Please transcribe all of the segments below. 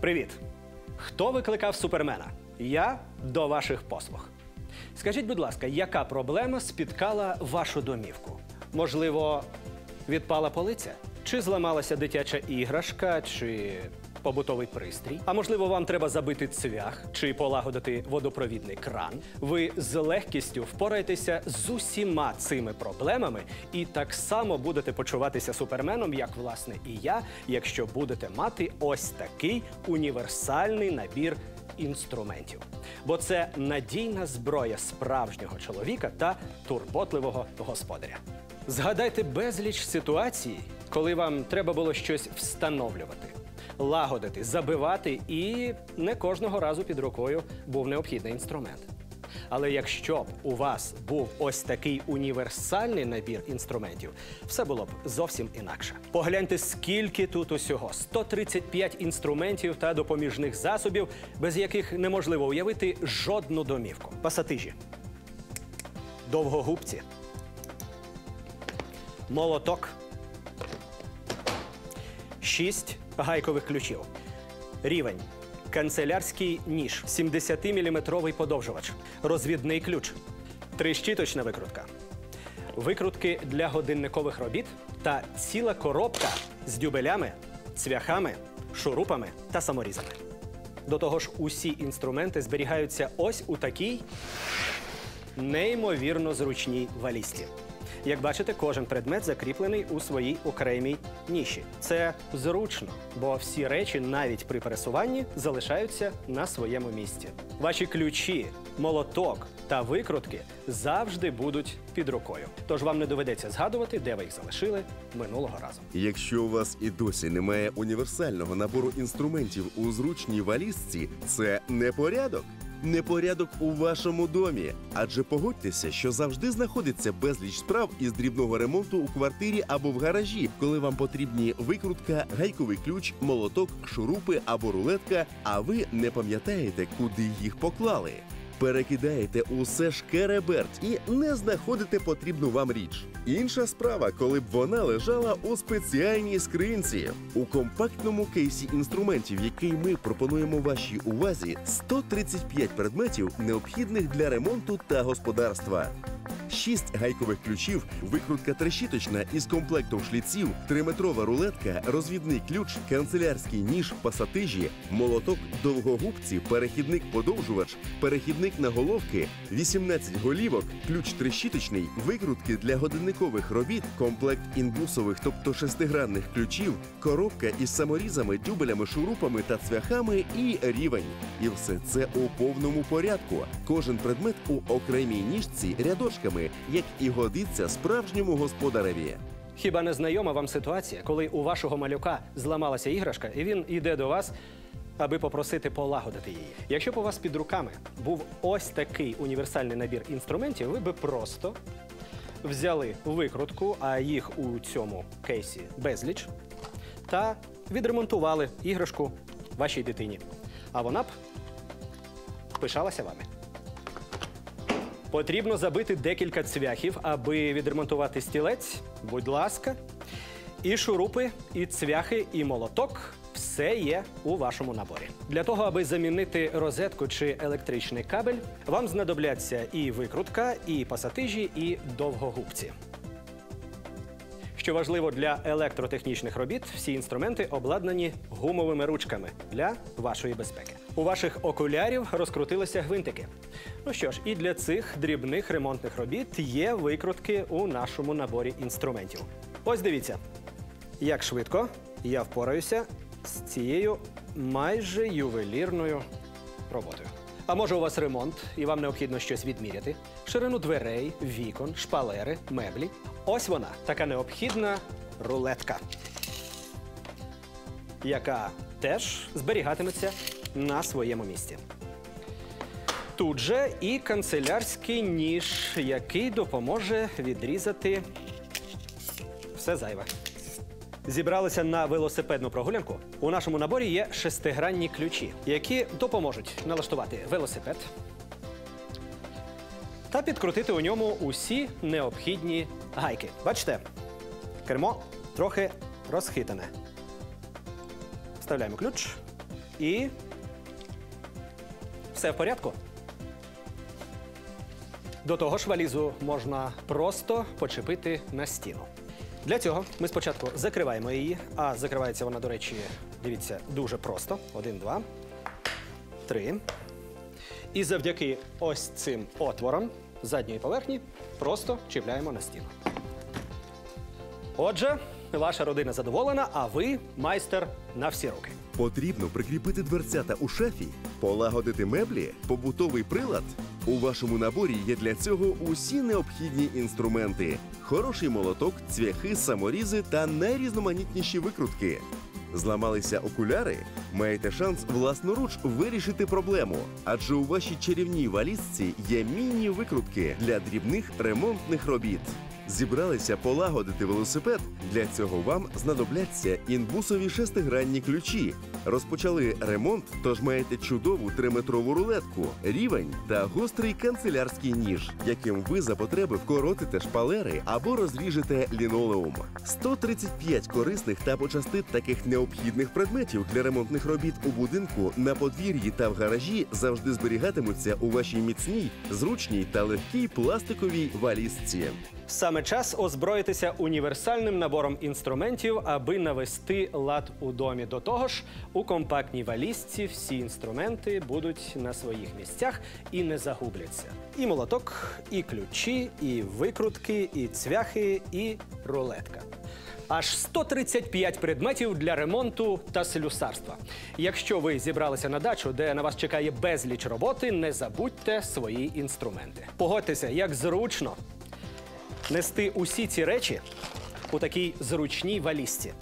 Привіт! Хто викликав супермена? Я до ваших послуг. Скажіть, будь ласка, яка проблема спіткала вашу домівку? Можливо, відпала полиця? Чи зламалася дитяча іграшка, чи побутовий пристрій? А можливо, вам треба забити цвях чи полагодити водопровідний кран? Ви з легкістю впораєтеся з усіма цими проблемами і так само будете почуватися суперменом, як власне і я, якщо будете мати ось такий універсальний набір інструментів. Бо це надійна зброя справжнього чоловіка та турботливого господаря. Згадайте безліч ситуацій, коли вам треба було щось встановлювати, лагодити, забивати, і не кожного разу під рукою був необхідний інструмент. Але якщо б у вас був ось такий універсальний набір інструментів, все було б зовсім інакше. Погляньте, скільки тут усього: 135 інструментів та допоміжних засобів, без яких неможливо уявити жодну домівку. Пасатижі, довгогубці, молоток, шість гайкових ключів, рівень. Канцелярський ніж, 70-мм подовжувач, розвідний ключ, трищіточна викрутка, викрутки для годинникових робіт та ціла коробка з дюбелями, цвяхами, шурупами та саморізами. До того ж, усі інструменти зберігаються ось у такій неймовірно зручній валізці. Як бачите, кожен предмет закріплений у своїй окремій ніші. Це зручно, бо всі речі, навіть при пересуванні, залишаються на своєму місці. Ваші ключі, молоток та викрутки завжди будуть під рукою. Тож вам не доведеться згадувати, де ви їх залишили минулого разу. Якщо у вас і досі немає універсального набору інструментів у зручній валізці, це непорядок. Непорядок у вашому домі. Адже погодьтеся, що завжди знаходиться безліч справ із дрібного ремонту у квартирі або в гаражі, коли вам потрібні викрутка, гайковий ключ, молоток, шурупи або рулетка, а ви не пам'ятаєте, куди їх поклали. Перекидаєте усе шкереберть і не знаходите потрібну вам річ. Інша справа, коли б вона лежала у спеціальній скринці. У компактному кейсі інструментів, який ми пропонуємо вашій увазі, 135 предметів, необхідних для ремонту та господарства. Шість гайкових ключів, викрутка трещіточна із комплектом шліців, триметрова рулетка, розвідний ключ, канцелярський ніж, пасатижі, молоток, довгогубці, перехідник подовжувач, перехідник на головки, 18 голівок, ключ трещіточний, викрутки для годинникових робіт, комплект інбусових, тобто шестигранних ключів, коробка із саморізами, дюбелями, шурупами та цвяхами і рівень. І все це у повному порядку. Кожен предмет у окремій ніжці рядочками, як і годиться справжньому господареві. Хіба не знайома вам ситуація, коли у вашого малюка зламалася іграшка, і він йде до вас, аби попросити полагодити її? Якщо б у вас під руками був ось такий універсальний набір інструментів, ви би просто взяли викрутку, а їх у цьому кейсі безліч, та відремонтували іграшку вашій дитині. А вона б пишалася вами. Потрібно забити декілька цвяхів, аби відремонтувати стілець. Будь ласка. І шурупи, і цвяхи, і молоток все є у вашому наборі. Для того, аби замінити розетку чи електричний кабель, вам знадобляться і викрутка, і пасатижі, і довгогубці. Що важливо для електротехнічних робіт, всі інструменти обладнані гумовими ручками для вашої безпеки. У ваших окулярів розкрутилися гвинтики. Ну що ж, і для цих дрібних ремонтних робіт є викрутки у нашому наборі інструментів. Ось дивіться, як швидко я впораюся з цією майже ювелірною роботою. А може у вас ремонт, і вам необхідно щось відміряти? Ширину дверей, вікон, шпалери, меблі. Ось вона, така необхідна рулетка, яка теж зберігатиметься на своєму місці. Тут же і канцелярський ніж, який допоможе відрізати все зайве. Зібралися на велосипедну прогулянку. У нашому наборі є шестигранні ключі, які допоможуть налаштувати велосипед та підкрутити у ньому усі необхідні гайки. Бачите, кермо трохи розхитане. Вставляємо ключ І все в порядку. До того ж, валізу можна просто почепити на стіну. Для цього ми спочатку закриваємо її, а закривається вона, до речі, дивіться, дуже просто. Один, два, три. І завдяки ось цим отворам задньої поверхні просто чіпляємо на стіну. Отже, ваша родина задоволена, а ви майстер на всі руки. Потрібно прикріпити дверцята у шафі, полагодити меблі, побутовий прилад. У вашому наборі є для цього усі необхідні інструменти: хороший молоток, цвяхи, саморізи та найрізноманітніші викрутки. Зламалися окуляри? Маєте шанс власноруч вирішити проблему, адже у вашій чарівній валізці є міні-викрутки для дрібних ремонтних робіт. Зібралися полагодити велосипед. Для цього вам знадобляться інбусові шестигранні ключі. Розпочали ремонт, тож маєте чудову триметрову рулетку, рівень та гострий канцелярський ніж, яким ви за потреби вкоротите шпалери або розріжете лінолеум. 135 корисних та почасти таких необхідних предметів для ремонтних робіт у будинку на подвір'ї та в гаражі завжди зберігатимуться у вашій міцній, зручній та легкій пластиковій валізці. Саме час озброїтися універсальним набором інструментів, аби навести лад у домі. До того ж, у компактній валізці всі інструменти будуть на своїх місцях і не загубляться. І молоток, і ключі, і викрутки, і цвяхи, і рулетка. Аж 135 предметів для ремонту та слюсарства. Якщо ви зібралися на дачу, де на вас чекає безліч роботи, не забудьте свої інструменти. Погодьтеся, як зручно нести усі ці речі у такій зручній валізці,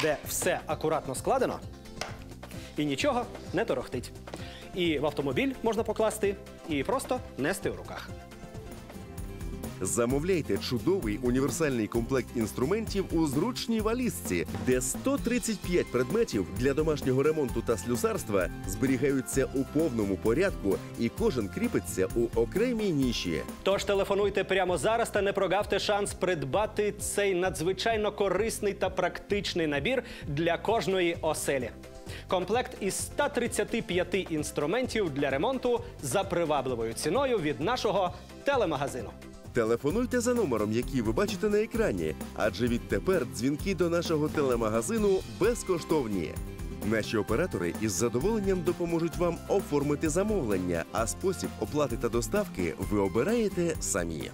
де все акуратно складено і нічого не торохтить. І в автомобіль можна покласти, і просто нести в руках. Замовляйте чудовий універсальний комплект інструментів у зручній валізці, де 135 предметів для домашнього ремонту та слюсарства зберігаються у повному порядку, і кожен кріпиться у окремій ніші. Тож телефонуйте прямо зараз та не прогавте шанс придбати цей надзвичайно корисний та практичний набір для кожної оселі. Комплект із 135 інструментів для ремонту за привабливою ціною від нашого телемагазину. Телефонуйте за номером, який ви бачите на екрані, адже відтепер дзвінки до нашого телемагазину безкоштовні. Наші оператори із задоволенням допоможуть вам оформити замовлення, а спосіб оплати та доставки ви обираєте самі.